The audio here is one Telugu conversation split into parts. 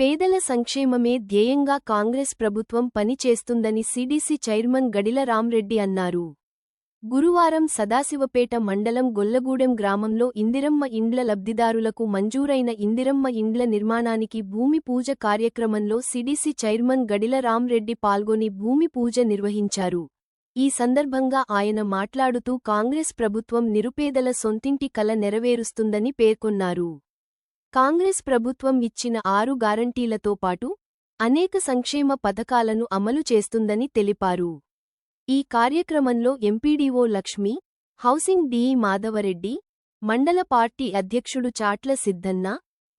పేదల సంక్షేమమే ధ్యేయంగా కాంగ్రెస్ ప్రభుత్వం పనిచేస్తుందని సిడిసి చైర్మన్ గడిల రామ్రెడ్డి అన్నారు. గురువారం సదాశివపేట మండలం గొల్లగూడెం గ్రామంలో ఇందిరమ్మ ఇండ్ల లబ్ధిదారులకు మంజూరైన ఇందిరమ్మ ఇండ్ల నిర్మాణానికి భూమి పూజ కార్యక్రమంలో సిడిసి చైర్మన్ గడిల రామ్రెడ్డి పాల్గొని భూమి పూజ నిర్వహించారు. ఈ సందర్భంగా ఆయన మాట్లాడుతూ కాంగ్రెస్ ప్రభుత్వం నిరుపేదల సొంతింటి కల నెరవేరుస్తుందని పేర్కొన్నారు. కాంగ్రెస్ ప్రభుత్వం ఇచ్చిన ఆరు గారంటీలతో పాటు అనేక సంక్షేమ పథకాలను అమలు చేస్తుందని తెలిపారు. ఈ కార్యక్రమంలో MPDO Lakshmi housing DE Madhava Reddy మండల పార్టీ అధ్యక్షుడు చాట్ల సిద్ధన్న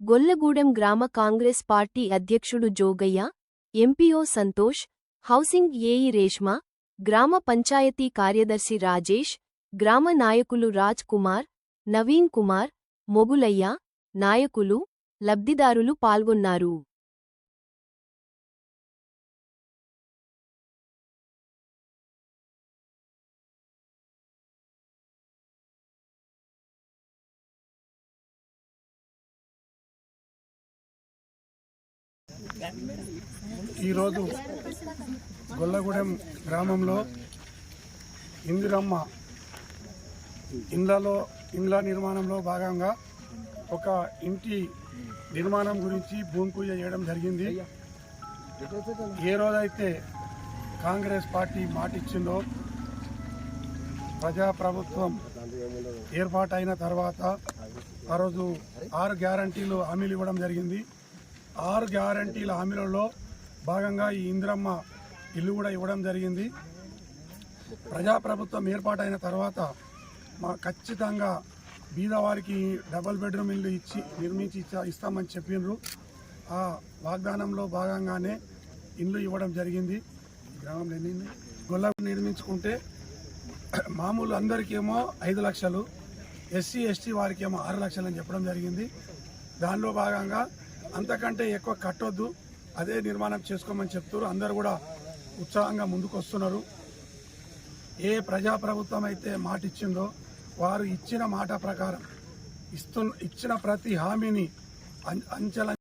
గొల్లగూడెం గ్రామ కాంగ్రెస్ పార్టీ అధ్యక్షుడు Jogaiah MPO Santosh housing AE Reshma గ్రామ పంచాయతీ కార్యదర్శి రాజేష్ గ్రామ నాయకులు రాజ్ కుమార్ నవీన్ కుమార్ మొగులయ్య నాయకులు లబ్ధిదారులు పాల్గొన్నారు. ఈరోజు గొల్లగూడెం గ్రామంలో ఇందిరమ్మ ఇండ్లలో ఇండ్ల నిర్మాణంలో భాగంగా ఒక ఇంటి నిర్మాణం గురించి భూమి పూజ చేయడం జరిగింది. ఏ రోజైతే కాంగ్రెస్ పార్టీ మాటిచ్చిందో ప్రజాప్రభుత్వం ఏర్పాటైన తర్వాత ఆ రోజు ఆరు గ్యారంటీలు హామీలు ఇవ్వడం జరిగింది. ఆరు గ్యారంటీల హామీలలో భాగంగా ఈ ఇందిరమ్మ ఇల్లు కూడా ఇవ్వడం జరిగింది. ప్రజాప్రభుత్వం ఏర్పాటైన తర్వాత మా ఖచ్చితంగా బీదవారికి డబల్ బెడ్రూమ్ ఇల్లు ఇచ్చి నిర్మించి ఇస్తామని చెప్పిండ్రు ఆ వాగ్దానంలో భాగంగానే ఇల్లు ఇవ్వడం జరిగింది. గ్రామంలో ఎన్ని గొల్ల నిర్మించుకుంటే మామూలు అందరికేమో ఐదు లక్షలు ఎస్సీ ఎస్టీ వారికి ఏమో ఆరు లక్షలు అని చెప్పడం జరిగింది. దానిలో భాగంగా అంతకంటే ఎక్కువ కట్టొద్దు అదే నిర్మాణం చేసుకోమని చెప్తారు అందరు కూడా ఉత్సాహంగా ముందుకు వస్తున్నారు ఏ ప్రజాప్రభుత్వం అయితే మాట ఇచ్చిందో వారు ఇచ్చిన మాట ప్రకారం ఇస్తున్న ఇచ్చిన ప్రతి హామీని అం- అంచెల